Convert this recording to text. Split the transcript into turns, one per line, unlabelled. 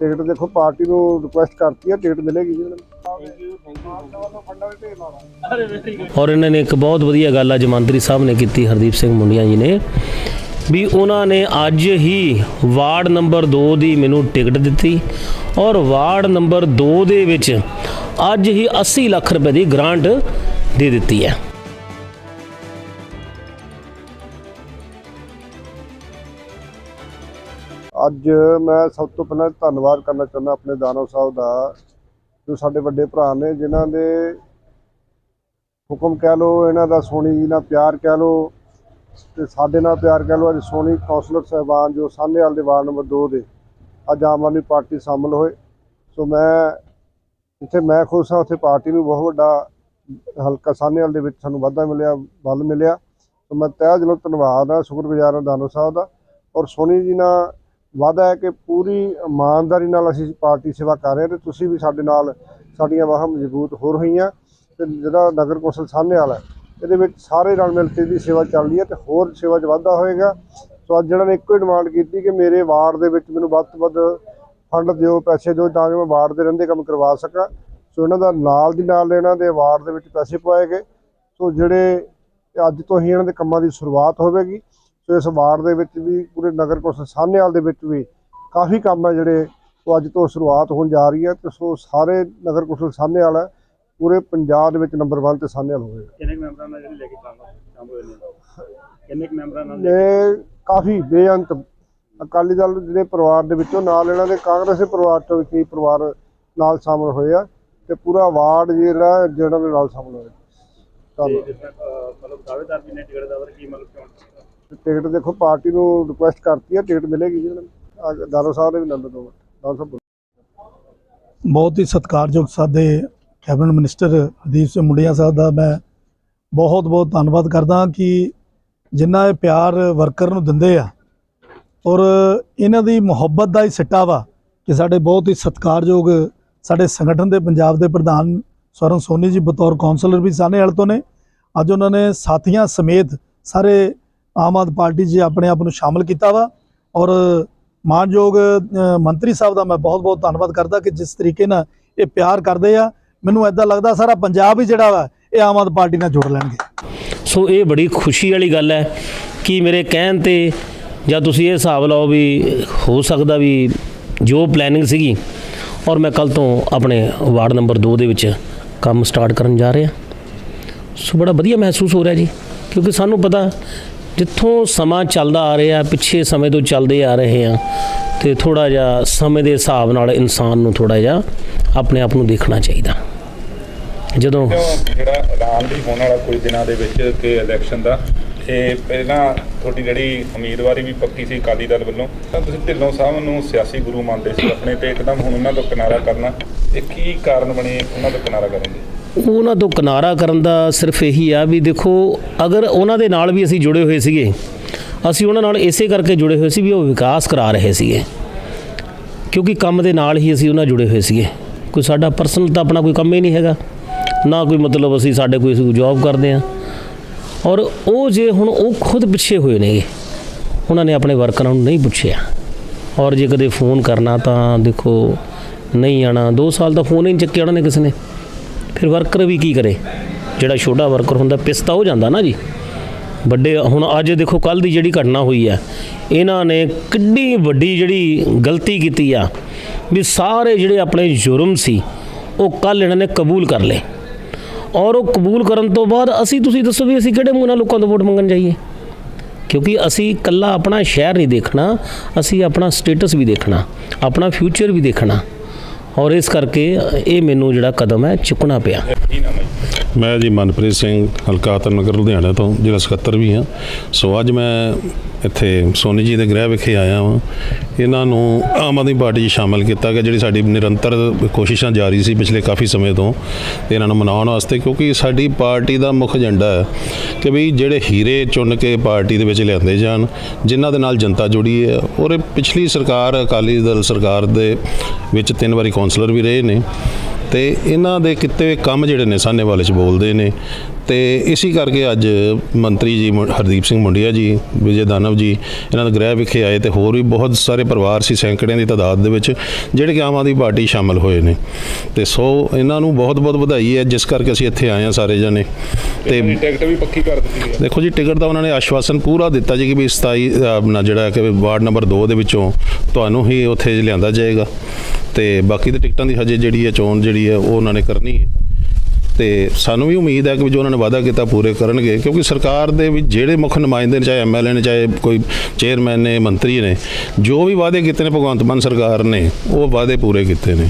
Ticket ਦੇਖੋ, party ਨੂੰ request ਕਰਤੀ ਹੈ ਟਿਕਟ ਮਿਲੇਗੀ ਜੀ। ਉਹਨਾਂ ਨੂੰ
ਔਰ ਇਹਨਾਂ ਨੇ ਇੱਕ ਬਹੁਤ ਵਧੀਆ ਗੱਲ ਅੱਜ ਮੰਤਰੀ ਸਾਹਿਬ ਨੇ ਕੀਤੀ, ਹਰਦੀਪ ਸਿੰਘ ਮੁੰਡੀਆਂ ਜੀ ਨੇ, ਵੀ ਉਹਨਾਂ ਨੇ ਅੱਜ ਹੀ ਵਾਰਡ ਨੰਬਰ 2 ਦੀ ਮੈਨੂੰ ਟਿਕਟ ਦਿੱਤੀ ਔਰ ਵਾਰਡ ਨੰਬਰ 2 ਦੇ ਵਿੱਚ ਅੱਜ ਹੀ 80 ਲੱਖ ਰੁਪਏ ਦੀ ਗ੍ਰਾਂਟ ਦੇ ਦਿੱਤੀ ਹੈ।
ਅੱਜ ਮੈਂ ਸਭ ਤੋਂ ਪਹਿਲਾਂ ਧੰਨਵਾਦ ਕਰਨਾ ਚਾਹੁੰਦਾ ਆਪਣੇ ਦਾਨਵ ਸਾਹਿਬ ਦਾ, ਜੋ ਸਾਡੇ ਵੱਡੇ ਭਰਾ ਨੇ, ਜਿਨ੍ਹਾਂ ਦੇ ਹੁਕਮ ਕਹਿ ਲੋ ਇਹਨਾਂ ਦਾ ਸੋਨੀ ਜੀ ਨਾਲ ਪਿਆਰ ਕਹਿ ਲੋ ਤੇ ਸਾਡੇ ਨਾਲ ਪਿਆਰ ਕਹਿ ਲੋ ਅੱਜ ਸੋਨੀ ਕੌਂਸਲਰ ਸਾਹਿਬਾਨ ਜੋ ਸਾਹਨੇਵਾਲ ਦੇ ਵਾਰਡ ਨੰਬਰ 2 ਦੇ, ਅੱਜ ਆਮ ਆਦਮੀ ਪਾਰਟੀ ਸ਼ਾਮਲ ਹੋਏ। ਸੋ ਮੈਂ ਜਿੱਥੇ ਮੈਂ ਖੁਸ਼ ਹਾਂ, ਉੱਥੇ ਪਾਰਟੀ ਨੂੰ ਬਹੁਤ ਵੱਡਾ ਹਲਕਾ ਸਾਹਨੇਵਾਲ ਦੇ ਵਿੱਚ ਸਾਨੂੰ ਵਾਧਾ ਮਿਲਿਆ, ਬਲ ਮਿਲਿਆ। ਸੋ ਮੈਂ ਤਹਿ ਦਿਲੋਂ ਧੰਨਵਾਦ ਹਾਂ, ਸ਼ੁਕਰਗੁਜ਼ਾਰ ਹਾਂ ਦਾਨਵ ਸਾਹਿਬ ਦਾ। ਔਰ ਸੋਨੀ ਜੀ ਨਾਲ ਵਾਅਦਾ ਹੈ ਕਿ ਪੂਰੀ ਇਮਾਨਦਾਰੀ ਨਾਲ ਅਸੀਂ ਪਾਰਟੀ ਸੇਵਾ ਕਰ ਰਹੇ ਹਾਂ ਤੇ ਤੁਸੀਂ ਵੀ ਸਾਡੇ ਨਾਲ ਸਾਡੀਆਂ ਵਾਹਾਂ ਮਜ਼ਬੂਤ ਹੋ ਰਹੀਆਂ ਤੇ ਜਿਹੜਾ ਨਗਰ ਕੌਂਸਲ ਸਾਹਮਣੇ ਵਾਲਾ ਹੈ, ਇਹਦੇ ਵਿੱਚ ਸਾਰੇ ਰਲ ਮਿਲ ਕੇ ਦੀ ਸੇਵਾ ਚੱਲ ਰਹੀ ਹੈ ਤੇ ਹੋਰ ਸੇਵਾ 'ਚ ਵਾਧਾ ਹੋਏਗਾ। ਸੋ ਅੱਜ ਜਿਹੜਾ ਨੇ ਇੱਕੋ ਹੀ ਡਿਮਾਂਡ ਕੀਤੀ ਕਿ ਮੇਰੇ ਵਾਰਡ ਦੇ ਵਿੱਚ ਮੈਨੂੰ ਵੱਧ ਤੋਂ ਵੱਧ ਫੰਡ ਦਿਓ ਪੈਸੇ ਦਿਓ ਤਾਂ ਕਿ ਮੈਂ ਵਾਰਡ ਦੇ ਰਹਿੰਦੇ ਕੰਮ ਕਰਵਾ ਸਕਾਂ। ਸੋ ਇਹਨਾਂ ਦਾ ਨਾਲ ਦੀ ਨਾਲ ਇਹਨਾਂ ਦੇ ਵਾਰਡ ਦੇ ਵਿੱਚ ਪੈਸੇ ਪਵਾਏ ਗਏ। ਸੋ ਜਿਹੜੇ ਅੱਜ ਤੋਂ ਹੀ ਇਹਨਾਂ ਦੇ ਕੰਮਾਂ ਦੀ ਸ਼ੁਰੂਆਤ ਹੋਵੇਗੀ। ਸੋ ਇਸ ਵਾਰਡ ਦੇ ਵਿੱਚ ਵੀ ਪੂਰੇ ਨਗਰ ਕੌਂਸਲ ਸਾਹਨੇਵਾਲ ਦੇ ਵਿੱਚ ਵੀ ਕਾਫੀ ਕੰਮ ਹੈ ਜਿਹੜੇ ਉਹ ਅੱਜ ਤੋਂ ਸ਼ੁਰੂਆਤ ਹੋਣ ਜਾ ਰਹੀ ਹੈ ਤੇ ਸੋ ਸਾਰੇ ਨਗਰ ਕੌਂਸਲ ਸਾਹਨੇਵਾਲ ਪੂਰੇ ਪੰਜਾਬ ਦੇ ਵਿੱਚ ਨੰਬਰ 1 ਤੇ ਸਾਹਨੇਵਾਲ ਹੋਵੇਗਾ
ਕਿੰਨੇ ਕੁ ਮੈਂਬਰਾਂ ਨਾਲ ਜਿਹੜੀ ਲੈ ਕੇ ਕੰਮ ਕੰਮ ਹੋਏ ਨੇ? ਕਿੰਨੇ ਕੁ ਮੈਂਬਰਾਂ ਨਾਲ
ਇਹ ਕਾਫੀ ਬੇਅੰਤ ਅਕਾਲੀ ਦਲ ਜਿਹੜੇ ਪਰਿਵਾਰ ਦੇ ਵਿੱਚੋਂ ਨਾਲ ਇਹਨਾਂ ਦੇ ਕਾਂਗਰਸੀ ਪਰਿਵਾਰ ਤੋਂ ਵੀ ਕਈ ਪਰਿਵਾਰ ਨਾਲ ਸ਼ਾਮਲ ਹੋਏ ਆ ਤੇ ਪੂਰਾ ਵਾਰਡ ਜਿਹੜਾ ਜਿਹੜਾ ਦੇ ਨਾਲ ਸ਼ਾਮਲ ਹੋਇਆ
ਤੇ
ਧੰਨਵਾਦ
ਮਤਲਬ ਦਾਅਵੇਦਾਰ ਵੀ ਨੇ ਟਿਕਟ ਦਾ ਕੀ ਮਤਲਬ ਕਿਉਂ?
ਟਿਕਟ ਦੇਖੋ, ਪਾਰਟੀ ਨੂੰ ਰਿਕੁਐਸਟ ਕਰਤੀ ਹੈ ਟਿਕਟ ਮਿਲੇਗੀ ਜੀ। ਉਹਨਾਂ ਦਾਰੋ ਸਾਹਿਬ ਨੇ ਵੀ ਨੰਬਰ ਦੋ ਦਾਰੋ ਸਾਹਿਬ
ਬਹੁਤ ਹੀ ਸਤਿਕਾਰਯੋਗ ਸਾਡੇ ਕੈਬਨਿਟ ਮਿਨਿਸਟਰ ਹਰਦੀਪ ਸਿੰਘ ਮੁੰਡਿਆ ਸਾਹਿਬ ਦਾ ਮੈਂ ਬਹੁਤ ਬਹੁਤ ਧੰਨਵਾਦ ਕਰਦਾ ਕਿ ਜਿੰਨਾ ਇਹ ਪਿਆਰ ਵਰਕਰ ਨੂੰ ਦਿੰਦੇ ਆ ਔਰ ਇਹਨਾਂ ਦੀ ਮੁਹੱਬਤ ਦਾ ਹੀ ਸਿੱਟਾ ਵਾ ਕਿ ਸਾਡੇ ਬਹੁਤ ਹੀ ਸਤਿਕਾਰਯੋਗ ਸਾਡੇ ਸੰਗਠਨ ਦੇ ਪੰਜਾਬ ਦੇ ਪ੍ਰਧਾਨ ਸਵਰਨ ਸੋਨੀ ਜੀ, ਬਤੌਰ ਕਾਉਂਸਲਰ ਵੀ ਸਾਨੇ ਵਾਲੇ ਤੋਂ ਨੇ। ਅੱਜ ਉਹਨਾਂ ਨੇ ਸਾਥੀਆਂ ਸਮੇਤ ਸਾਰੇ ਆਮ ਆਦਮੀ ਪਾਰਟੀ 'ਚ ਆਪਣੇ ਆਪ ਨੂੰ ਸ਼ਾਮਲ ਕੀਤਾ ਵਾ ਔਰ ਮਾਨਯੋਗ ਮੰਤਰੀ ਸਾਹਿਬ ਦਾ ਮੈਂ ਬਹੁਤ-ਬਹੁਤ ਧੰਨਵਾਦ ਕਰਦਾ ਕਿ ਜਿਸ ਤਰੀਕੇ ਨਾਲ ਇਹ ਪਿਆਰ ਕਰਦੇ ਆ, ਮੈਨੂੰ ਐਦਾਂ ਲੱਗਦਾ ਸਾਰਾ ਪੰਜਾਬ ਹੀ ਜਿਹੜਾ ਵਾ, ਇਹ ਆਮ ਆਦਮੀ ਪਾਰਟੀ ਨਾਲ ਜੁੜ ਲੈਣਗੇ।
ਸੋ ਇਹ ਬੜੀ ਖੁਸ਼ੀ ਵਾਲੀ ਗੱਲ ਹੈ ਕਿ ਮੇਰੇ ਕਹਿਣ ਤੇ ਜਾਂ ਤੁਸੀਂ ਇਹ ਹਿਸਾਬ ਲਾਓ ਵੀ ਹੋ ਸਕਦਾ ਵੀ ਜੋ ਪਲੈਨਿੰਗ ਸੀਗੀ ਔਰ ਮੈਂ ਕੱਲ ਤੋਂ ਆਪਣੇ ਵਾਰਡ ਨੰਬਰ 2 ਦੇ ਵਿੱਚ ਕੰਮ ਸਟਾਰਟ ਕਰਨ ਜਾ ਰਿਹਾ। ਸੋ ਬੜਾ ਵਧੀਆ ਮਹਿਸੂਸ ਹੋ ਰਿਹਾ ਜੀ, ਕਿਉਂਕਿ ਸਾਨੂੰ ਪਤਾ ਜਿੱਥੋਂ ਸਮਾਂ ਚੱਲਦਾ ਆ ਰਿਹਾ, ਪਿੱਛੇ ਸਮੇਂ ਤੋਂ ਚੱਲਦੇ ਆ ਰਹੇ ਆ ਤੇ ਥੋੜਾ ਜਿਹਾ ਸਮੇਂ ਦੇ ਹਿਸਾਬ ਨਾਲ ਇਨਸਾਨ ਨੂੰ ਥੋੜਾ ਜਿਹਾ ਆਪਣੇ ਆਪ ਨੂੰ ਦੇਖਣਾ ਚਾਹੀਦਾ। ਜਦੋਂ
ਜਿਹੜਾ ਐਲਾਨ ਵੀ ਹੋਣ ਵਾਲਾ ਕੁਝ ਦਿਨਾਂ ਦੇ ਵਿੱਚ ਕਿ ਇਲੈਕਸ਼ਨ ਦਾ ਇਹ ਪਹਿਲਾਂ ਤੁਹਾਡੀ ਜਿਹੜੀ ਉਮੀਦਵਾਰੀ ਵੀ ਪੱਕੀ ਸੀ ਅਕਾਲੀ ਦਲ ਵੱਲੋਂ, ਤਾਂ ਤੁਸੀਂ ਢਿੱਲੋਂ ਸਾਹਿਬ ਨੂੰ ਸਿਆਸੀ ਗੁਰੂ ਮੰਨਦੇ ਸੀ ਆਪਣੇ ਤੇ, ਇੱਕਦਮ ਹੁਣ ਉਹਨਾਂ ਤੋਂ ਕਿਨਾਰਾ ਕਰਨਾ, ਇਹ ਕੀ ਕਾਰਨ ਬਣੇ, ਉਹਨਾਂ ਤੋਂ ਕਿਨਾਰਾ ਕਰਨ ਦੇ?
ਉਹਨਾਂ ਤੋਂ ਕਿਨਾਰਾ ਕਰਨ ਦਾ ਸਿਰਫ ਇਹੀ ਆ ਵੀ ਦੇਖੋ, ਅਗਰ ਉਹਨਾਂ ਦੇ ਨਾਲ ਵੀ ਅਸੀਂ ਜੁੜੇ ਹੋਏ ਸੀਗੇ, ਅਸੀਂ ਉਹਨਾਂ ਨਾਲ ਇਸੇ ਕਰਕੇ ਜੁੜੇ ਹੋਏ ਸੀ ਵੀ ਉਹ ਵਿਕਾਸ ਕਰਾ ਰਹੇ ਸੀਗੇ। ਕਿਉਂਕਿ ਕੰਮ ਦੇ ਨਾਲ ਹੀ ਅਸੀਂ ਉਹਨਾਂ ਜੁੜੇ ਹੋਏ ਸੀਗੇ। ਕੋਈ ਸਾਡਾ ਪਰਸਨਲ ਤਾਂ ਆਪਣਾ ਕੋਈ ਕੰਮ ਹੀ ਨਹੀਂ ਹੈਗਾ। ਨਾ ਕੋਈ ਮਤਲਬ ਅਸੀਂ ਸਾਡੇ ਕੋਈ ਅਸੀਂ ਜੌਬ ਕਰਦੇ ਆ ਔਰ ਉਹ ਜੇ ਹੁਣ ਉਹ ਖੁਦ ਪਿੱਛੇ ਹੋਏ ਨੇਗੇ, ਉਹਨਾਂ ਨੇ ਆਪਣੇ ਵਰਕਰਾਂ ਨੂੰ ਨਹੀਂ ਪੁੱਛਿਆ। ਔਰ ਜੇ ਕਦੇ ਫੋਨ ਕਰਨਾ ਤਾਂ ਦੇਖੋ, ਨਹੀਂ ਆਣਾ 2 ਸਾਲ ਦਾ ਫੋਨ ਹੀ ਨਹੀਂ ਚੱਕਿਆ ਉਹਨਾਂ ਨੇ ਕਿਸੇ ਨੇ। ਫਿਰ ਵਰਕਰ ਵੀ ਕੀ ਕਰੇ? ਜਿਹੜਾ ਛੋਟਾ ਵਰਕਰ ਹੁੰਦਾ, ਪਿਸਤਾ ਹੋ ਜਾਂਦਾ ਨਾ ਜੀ। ਵੱਡੇ, ਹੁਣ ਅੱਜ ਦੇਖੋ ਕੱਲ ਦੀ ਜਿਹੜੀ ਘਟਨਾ ਹੋਈ ਹੈ ਇਹਨਾਂ ਨੇ ਕਿੱਡੀ ਵੱਡੀ ਜਿਹੜੀ ਗਲਤੀ ਕੀਤੀ ਆ, ਵੀ ਸਾਰੇ ਜਿਹੜੇ ਆਪਣੇ ਜੁਰਮ ਸੀ, ਉਹ ਕੱਲ ਇਹਨਾਂ ਨੇ ਕਬੂਲ ਕਰ ਲਏ। ਔਰ ਉਹ ਕਬੂਲ ਕਰਨ ਤੋਂ ਬਾਅਦ ਅਸੀਂ, ਤੁਸੀਂ ਦੱਸੋ ਵੀ ਅਸੀਂ ਕਿਹੜੇ ਮੂੰਹ ਨਾਲ ਲੋਕਾਂ ਤੋਂ ਵੋਟ ਮੰਗਣ ਜਾਈਏ? ਕਿਉਂਕਿ ਅਸੀਂ ਇਕੱਲਾ ਆਪਣਾ ਸ਼ਹਿਰ ਨਹੀਂ ਦੇਖਣਾ, ਅਸੀਂ ਆਪਣਾ ਸਟੇਟਸ ਵੀ ਦੇਖਣਾ, ਆਪਣਾ ਫਿਊਚਰ ਵੀ ਦੇਖਣਾ। ਔਰ ਇਸ ਕਰਕੇ ਇਹ ਮੈਨੂੰ ਜਿਹੜਾ ਕਦਮ ਹੈ ਚੁੱਕਣਾ ਪਿਆ?
ਮੈਂ ਜੀ ਮਨਪ੍ਰੀਤ ਸਿੰਘ ਹਲਕਾ ਨਗਰ ਲੁਧਿਆਣਾ ਤੋਂ ਜ਼ਿਲ੍ਹਾ ਸਕੱਤਰ ਵੀ ਹਾਂ ਸੋ ਅੱਜ ਮੈਂ ਇੱਥੇ ਸੋਨੀ ਜੀ ਦੇ ਗ੍ਰਹਿ ਵਿਖੇ ਆਇਆ ਹਾਂ ਇਹਨਾਂ ਨੂੰ ਆਮ ਆਦਮੀ ਪਾਰਟੀ 'ਚ ਸ਼ਾਮਲ ਕੀਤਾ ਗਿਆ, ਜਿਹੜੀ ਸਾਡੀ ਨਿਰੰਤਰ ਕੋਸ਼ਿਸ਼ਾਂ ਜਾਰੀ ਸੀ ਪਿਛਲੇ ਕਾਫੀ ਸਮੇਂ ਤੋਂ, ਤੇ ਇਹਨਾਂ ਨੂੰ ਮਨਾਉਣ ਵਾਸਤੇ, ਕਿਉਂਕਿ ਸਾਡੀ ਪਾਰਟੀ ਦਾ ਮੁੱਖ ਏਜੰਡਾ ਹੈ ਕਿ ਵੀ ਜਿਹੜੇ ਹੀਰੇ ਚੁਣ ਕੇ ਪਾਰਟੀ ਦੇ ਵਿੱਚ ਲਿਆਂਦੇ ਜਾਣ, ਜਿਨ੍ਹਾਂ ਦੇ ਨਾਲ ਜਨਤਾ ਜੁੜੀ ਹੈ। ਔਰ ਇਹ ਪਿਛਲੀ ਸਰਕਾਰ, ਅਕਾਲੀ ਦਲ ਸਰਕਾਰ ਦੇ ਵਿੱਚ ਤਿੰਨ ਵਾਰੀ ਕੌਂਸਲਰ ਵੀ ਰਹੇ ਨੇ। ਤੇ ਇਹਨਾਂ ਦੇ ਕਿਤੇ ਕੰਮ ਜਿਹੜੇ ਨੇ ਸਾਹਨੇਵਾਲ ਚ ਬੋਲਦੇ ਨੇ। ਤੇ ਇਸੇ ਕਰਕੇ ਅੱਜ ਮੰਤਰੀ ਜੀ ਹਰਦੀਪ ਸਿੰਘ ਮੁੰਡਿਆ ਜੀ ਵਿਜੇ ਦਾਨਵ ਜੀ ਇਹਨਾਂ ਦੇ ਗ੍ਰਹਿ ਵਿਖੇ ਆਏ ਤੇ ਹੋਰ ਵੀ ਬਹੁਤ ਸਾਰੇ ਪਰਿਵਾਰ ਸੀ ਸੈਂਕੜਿਆਂ ਦੀ ਤਾਦਾਦ ਦੇ ਵਿੱਚ ਜਿਹੜੇ ਕਿ ਆਮ ਆਦਮੀ ਪਾਰਟੀ ਸ਼ਾਮਲ ਹੋਏ ਨੇ। ਤੇ ਸੋ ਇਹਨਾਂ ਨੂੰ ਬਹੁਤ ਬਹੁਤ ਵਧਾਈ ਹੈ ਜਿਸ ਕਰਕੇ ਅਸੀਂ ਇੱਥੇ ਆਏ ਹਾਂ ਸਾਰੇ ਜਣੇ। ਤੇ
ਤੇ ਟਿਕਟ ਵੀ ਪੱਕੀ ਕਰ ਦਿੱਤੀ ਹੈ।
ਦੇਖੋ ਜੀ ਟਿਕਟ ਦਾ ਉਹਨਾਂ ਨੇ ਆਸ਼ਵਾਸਨ ਪੂਰਾ ਦਿੱਤਾ ਜੀ ਕਿ ਵੀ 27 ਆਪਣਾ ਜਿਹੜਾ ਕਿ ਵਾਰਡ ਨੰਬਰ 2 ਦੇ ਵਿੱਚੋਂ ਤੁਹਾਨੂੰ ਹੀ ਉੱਥੇ ਲਿਆਂਦਾ ਜਾਏਗਾ। ਤੇ ਬਾਕੀ ਦੇ ਟਿਕਟਾਂ ਦੀ ਹਜੇ ਜਿਹੜੀ ਹੈ ਚੋਣ ਜਿਹੜੀ ਹੈ ਉਹ ਉਹਨਾਂ ਨੇ ਕਰਨੀ ਹੈ। ਤੇ ਸਾਨੂੰ ਵੀ ਉਮੀਦ ਹੈ ਕਿ ਜੋ ਉਹਨਾਂ ਨੇ ਵਾਅਦਾ ਕੀਤਾ ਪੂਰੇ ਕਰਨਗੇ, ਕਿਉਂਕਿ ਸਰਕਾਰ ਦੇ ਵਿੱਚ ਜਿਹੜੇ ਮੁੱਖ ਨੁਮਾਇੰਦੇ ਨੇ, ਚਾਹੇ ਐਮਐਲਏ ਨੇ, ਚਾਹੇ ਕੋਈ ਚੇਅਰਮੈਨ ਨੇ, ਮੰਤਰੀ ਨੇ, ਜੋ ਵੀ ਵਾਅਦੇ ਕੀਤੇ ਨੇ ਭਗਵੰਤ ਮਾਨ ਸਰਕਾਰ ਨੇ, ਉਹ ਵਾਅਦੇ ਪੂਰੇ ਕੀਤੇ ਨੇ।